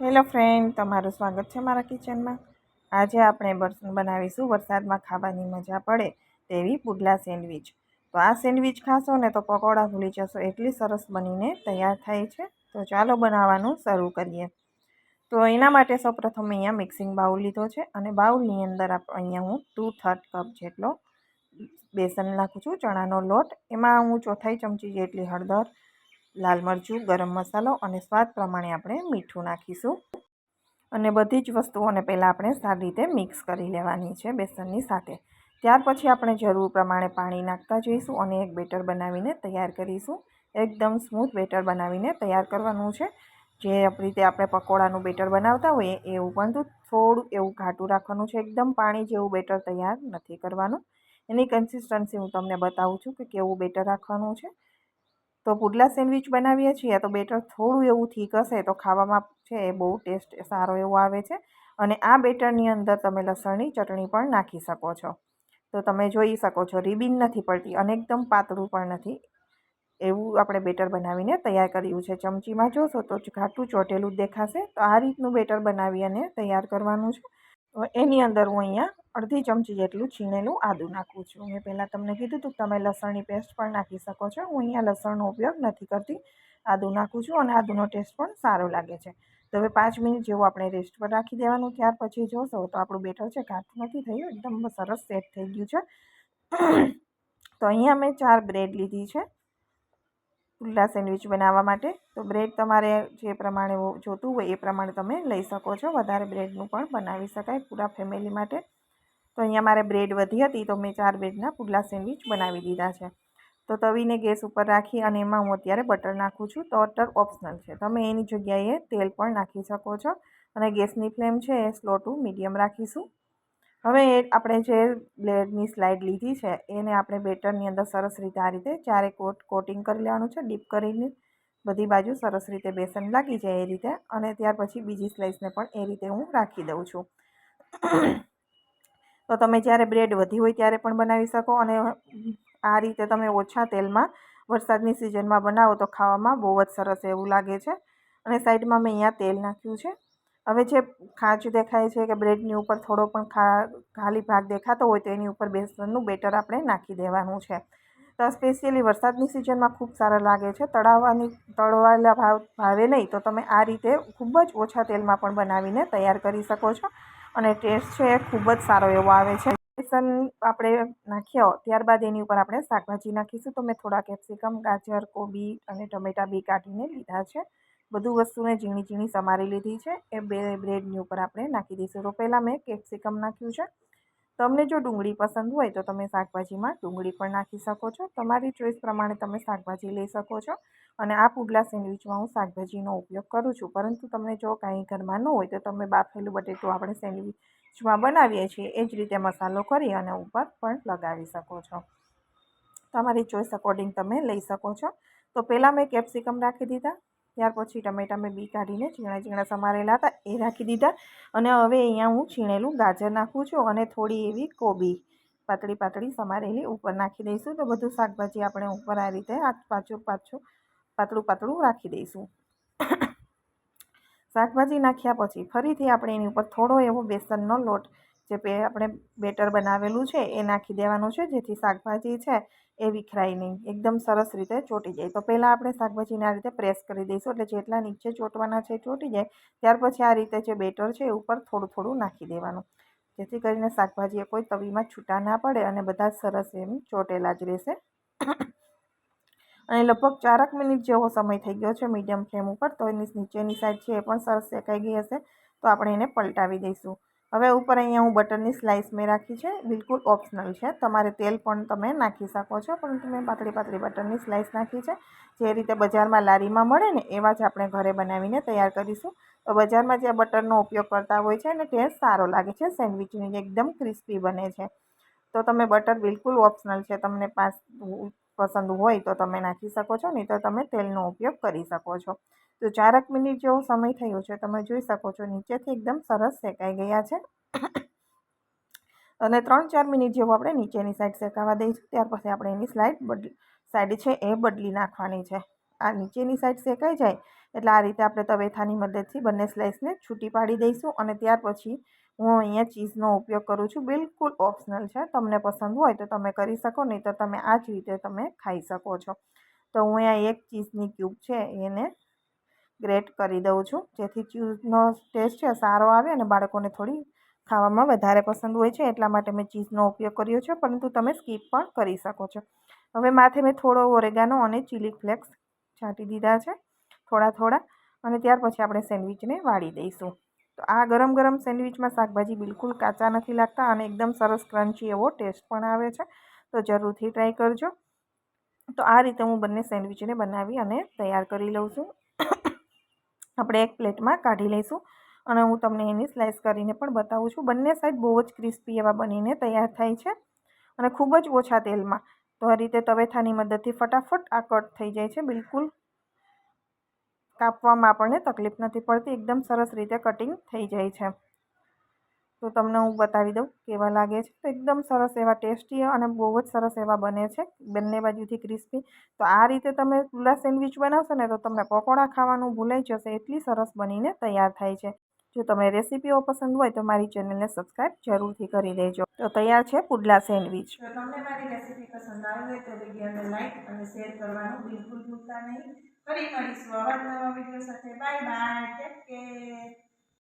Hello friend, તમારું સ્વાગત છે મારા કિચનમાં. આજે આપણે બર્સન બનાવીશું. વરસાદમાં ખાવાની મજા પડે તેવી પુડલા સેન્ડવિચ. તો આ સેન્ડવિચ ખાશો ને તો પકોડા ભૂલી જશો. એટલી સરસ બનીને તૈયાર થાય છે. તો ચાલો બનાવવાનું શરૂ કરીએ. તો એના માટે સૌપ્રથમ અહીંયા મિક્સિંગ બાઉલ લીધો છે અને બાઉલની અંદર અહીંયા હું ટુ થર્ડ કપ જેટલો બેસન નાખું છું, ચણાનો લોટ. એમાં હું ચોથાઈ ચમચી જેટલી હળદર લાલ મરચું, ગરમ મસાલો અને સ્વાદ પ્રમાણે આપણે મીઠું નાખીશું. અને બધી જ વસ્તુઓને પહેલાં આપણે સારી રીતે મિક્સ કરી લેવાની છે બેસનની સાથે. ત્યાર પછી આપણે જરૂર પ્રમાણે પાણી નાખતા જઈશું અને એક બેટર બનાવીને તૈયાર કરીશું. એકદમ સ્મૂથ બેટર બનાવીને તૈયાર કરવાનું છે. જે રીતે આપણે પકોડાનું બેટર બનાવતા હોઈએ એવું પણ થોડું એવું ઘાટું રાખવાનું છે. એકદમ પાણી જેવું બેટર તૈયાર નથી કરવાનું. એની કન્સિસ્ટન્સી હું તમને બતાવું છું કે કેવું બેટર રાખવાનું છે. તો પુડલા સેન્ડવિચ બનાવીએ છીએ, તો બેટર થોડું એવું થીક હશે તો ખાવામાં છે એ બહુ ટેસ્ટ સારો એવો આવે છે. અને આ બેટરની અંદર તમે લસણની ચટણી પણ નાખી શકો છો. તો તમે જોઈ શકો છો, રીબીન નથી પડતી અને એકદમ પાતળું પણ નથી. એવું આપણે બેટર બનાવીને તૈયાર કર્યું છે. ચમચીમાં જોશો તો ઘાટું ચોટેલું દેખાશે. તો આ રીતનું બેટર બનાવી અને તૈયાર કરવાનું છે. તો એની અંદર હું અહીંયા અડધી ચમચી જેટલું છીણેલું આદું નાખું છું. મેં પહેલાં તમને કીધું હતું તમે લસણની પેસ્ટ પણ નાખી શકો છો. હું અહીંયા લસણનો ઉપયોગ નથી કરતી. આદું નાખું છું અને આદુનો ટેસ્ટ પણ સારો લાગે છે. તો હવે પાંચ મિનિટ જેવું આપણે રેસ્ટ પર રાખી દેવાનું. ત્યાર પછી જોશો તો આપણું બેટર છે ઘાટું નથી થયું. એકદમ સરસ સેટ થઈ ગયું છે. તો અહીંયા મેં ચાર બ્રેડ લીધી છે. ખુલ્લા સેન્ડવિચ બનાવવા માટે. તો બ્રેડ તમારે જે પ્રમાણે જોતું હોય એ પ્રમાણે તમે લઈ શકો છો. વધારે બ્રેડનું પણ બનાવી શકાય પૂરા ફેમિલી માટે. તો અહીંયા મારે બ્રેડ વધી હતી તો મેં ચાર બ્રેડના પુડલા સેન્ડવિચ બનાવી દીધા છે. તો તવીને ગેસ ઉપર રાખી અને એમાં હું અત્યારે બટર નાખું છું. બટર ઓપ્શનલ છે. તમે એની જગ્યાએ તેલ પણ નાખી શકો છો અને ગેસની ફ્લેમ છે એ સ્લો ટુ મીડિયમ રાખીશું. હવે આપણે જે બ્લેડની સ્લાઇડ લીધી છે એને આપણે બેટરની અંદર સરસ રીતે આ રીતે ચારે કોટ કોટિંગ કરી લેવાનું છે. ડીપ કરીને બધી બાજુ સરસ રીતે બેસન લાગી જાય એ રીતે અને ત્યાર પછી બીજી સ્લાઇસને પણ એ રીતે હું રાખી દઉં છું. તો તમે જ્યારે બ્રેડ વધી હોય ત્યારે પણ બનાવી શકો અને આ રીતે તમે ઓછા તેલમાં વરસાદની સિઝનમાં બનાવો તો ખાવામાં બહુ જ સરસ એવું લાગે છે. અને સાઈડમાં મેં અહીંયા તેલ નાખ્યું છે. હવે જે ખાંચ દેખાય છે કે બ્રેડની ઉપર થોડો પણ ખા, ખાલી ભાગ દેખાતો હોય તો એની ઉપર બેસનનું બેટર આપણે નાખી દેવાનું છે. તો સ્પેશિયલી વરસાદની સિઝનમાં ખૂબ સારા લાગે છે. તળાવવાની, તળવાયેલા ભાવ, ભાવે નહીં તો તમે આ રીતે ખૂબ જ ઓછા તેલમાં પણ બનાવીને તૈયાર કરી શકો છો. અને ટેસ્ટ છે એ ખૂબ જ સારો એવો આવે છે. બેસન આપણે નાખ્યો ત્યારબાદ એની ઉપર આપણે શાકભાજી નાખીશું. તો મેં થોડા કેપ્સિકમ, ગાજર, કોબી અને ટમેટા બી કાઢીને લીધા છે. બધું વસ્તુને ઝીણી ઝીણી સમારી લીધી છે. એ બે બ્રેડની ઉપર આપણે નાખી દઈશું. તો પહેલાં મેં કેપ્સિકમ નાખ્યું છે. તમને જો ડુંગળી પસંદ હોય તો તમે શાકભાજીમાં ડુંગળી પણ નાખી શકો છો. તમારી ચોઈસ પ્રમાણે તમે શાકભાજી લઈ શકો છો અને આ પુડલા સેન્ડવિચમાં હું શાકભાજીનો ઉપયોગ કરું છું. પરંતુ તમને જો કાંઈ ઘરમાં ન હોય તો તમે બાફેલું બટેટું આપણે સેન્ડવિચમાં બનાવીએ છીએ એ જ રીતે મસાલો કરી અને ઉપર પણ લગાવી શકો છો. તમારી ચોઈસ અકોર્ડિંગ તમે લઈ શકો છો. તો પહેલાં મેં કેપ્સિકમ રાખી દીધા. ત્યાર પછી ટમેટા મેં બી કાઢીને ઝીણા ઝીણા સમારેલા હતા, એ રાખી દીધા. અને હવે અહીંયા હું છીણેલું ગાજર નાખું છું અને થોડી એવી કોબી પાતળી પાતળી સમારેલી ઉપર નાખી દઈશું. તો બધું શાકભાજી આપણે ઉપર આ રીતે આ પાછું પાછું પાતળું પાતળું રાખી દઈશું. શાકભાજી નાખ્યા પછી ફરીથી આપણે એની ઉપર થોડો એવો બેસનનો લોટ જે આપણે બેટર બનાવેલું છે, એ નાખી દેવાનું છે, જેથી શાકભાજી છે, એ વિખરાય નહીં. એકદમ સરસ રીતે ચોંટી જાય. તો પહેલાં આપણે શાકભાજીને આ રીતે પ્રેસ કરી દઈશું, એટલે જેટલા નીચે ચોંટવાના છે ચોંટી જાય. ત્યાર પછી આ રીતે જે બેટર છે એ ઉપર થોડું થોડું નાખી દેવાનું. જેથી કરીને શાકભાજી કોઈ તવીમાં છૂટા ના પડે અને બધા સરસ એમ ચોટેલા જ રહેશે. અને લગભગ ચારક મિનિટ જેવો સમય થઈ ગયો છે મીડિયમ ફ્લેમ ઉપર, તો એની નીચેની સાઈડ છે એ પણ સરસ શેકાઈ ગઈ હશે, તો આપણે એને પલટાવી દઈશું. હવે ઉપર અહીંયા હું બટરની સ્લાઇસ મેં રાખી છે. બિલકુલ ઓપ્શનલ છે. તમારે તેલ પણ તમે નાખી શકો છો, પરંતુ મેં પાતળી પાતળી બટરની સ્લાઇસ નાખી છે. જે રીતે બજારમાં લારીમાં મળે ને, એવા જ આપણે ઘરે બનાવીને તૈયાર કરીશું. તો બજારમાં જે બટરનો ઉપયોગ કરતા હોય છે અને ટેસ્ટ સારો લાગે છે. સેન્ડવિચની એકદમ ક્રિસ્પી બને છે. તો તમે બટર બિલકુલ ઓપ્શનલ છે. તમને પાસ પસંદ હોય તો તમે નાખી શકો છો નહીં તો તમે તેલનો ઉપયોગ કરી શકો છો. તો ચારક મિનિટ જેવો સમય થયો છે, તમે જોઈ શકો છો નીચેથી એકદમ સરસ શેકાઈ ગયા છે. અને ત્રણ ચાર મિનિટ જેવું આપણે નીચેની સાઈડ શેકાવા દઈશું, ત્યાર પછી આપણે એની સ્લાઇડ બદલી સાઈડ છે એ બદલી નાખવાની છે. આ નીચેની સાઈડ શેકાઈ જાય એટલે આ રીતે આપણે તવેથાની મદદથી બંને સ્લાઇસને છૂટી પાડી દઈશું અને ત્યાર પછી હું અહીંયા ચીઝનો ઉપયોગ કરું છું. બિલકુલ ઓપ્શનલ છે. તમને પસંદ હોય તો તમે કરી શકો, નહીં તો તમે આ જ રીતે તમે ખાઈ શકો છો. તો હું અહીંયા એક ચીઝની ક્યુબ છે, એને ગ્રેટ કરી દઉં છું. જેથી ચીઝનો ટેસ્ટ છે, સારો આવે અને બાળકોને થોડી ખાવામાં વધારે પસંદ હોય છે. એટલા માટે મેં ચીઝનો ઉપયોગ કર્યો છે, પરંતુ તમે સ્કીપ પણ કરી શકો છો. હવે માથે મેં થોડો ઓરેગાનો અને ચીલી ફ્લેક્સ છાંટી દીધા છે, થોડા થોડા. અને ત્યાર પછી આપણે સેન્ડવિચને વાળી દઈશું. તો આ ગરમ ગરમ સેન્ડવિચમાં શાકભાજી બિલકુલ કાચા નથી લાગતા અને એકદમ સરસ ક્રન્ચી એવો ટેસ્ટ પણ આવે છે. તો જરૂરથી ટ્રાય કરજો. તો આ રીતે હું બંને સેન્ડવિચને બનાવી અને તૈયાર કરી લઉં છું. આપણે એક પ્લેટમાં કાઢી લઈશું અને હું તમને એની સ્લાઇસ કરીને પણ બતાવું છું. બંને સાઈડ બહુ જ ક્રિસ્પી એવા બનીને તૈયાર થાય છે અને ખૂબ જ ઓછા તેલમાં. તો આ રીતે તવેથાની મદદથી ફટાફટ આ કટ થઈ જાય છે. બિલકુલ કાપવામાં આપણને તકલીફ નથી પડતી. એકદમ સરસ રીતે કટિંગ થઈ જાય છે. તો તમને હું બતાવી દઉં કેવા લાગે છે. તો એકદમ સરસ એવા ટેસ્ટી અને બહુ જ સરસ એવા બને છે. બંને બાજુથી ક્રિસ્પી તો આ રીતે તમે પુલા સેન્ડવિચ બનાવશો ને તો તમને પકોડા ખાવાનું ભૂલાઈ જશે. એટલી સરસ બનીને તૈયાર થાય છે. જો તમને રેસીપીઓ પસંદ હોય તો મારી ચેનલને સબસ્ક્રાઈબ જરૂરથી કરી દેજો. તો તૈયાર છે પુડલા સેન્ડવિચ તમને મારી રેસીપી પસંદ આવી હોય તો લાઈક અને શેર કરવાનું બિલકુલ ભૂલતા નહીં. ફરી મળીશું. આવા નવા વીડિયો સાથે બાય બાય. Take care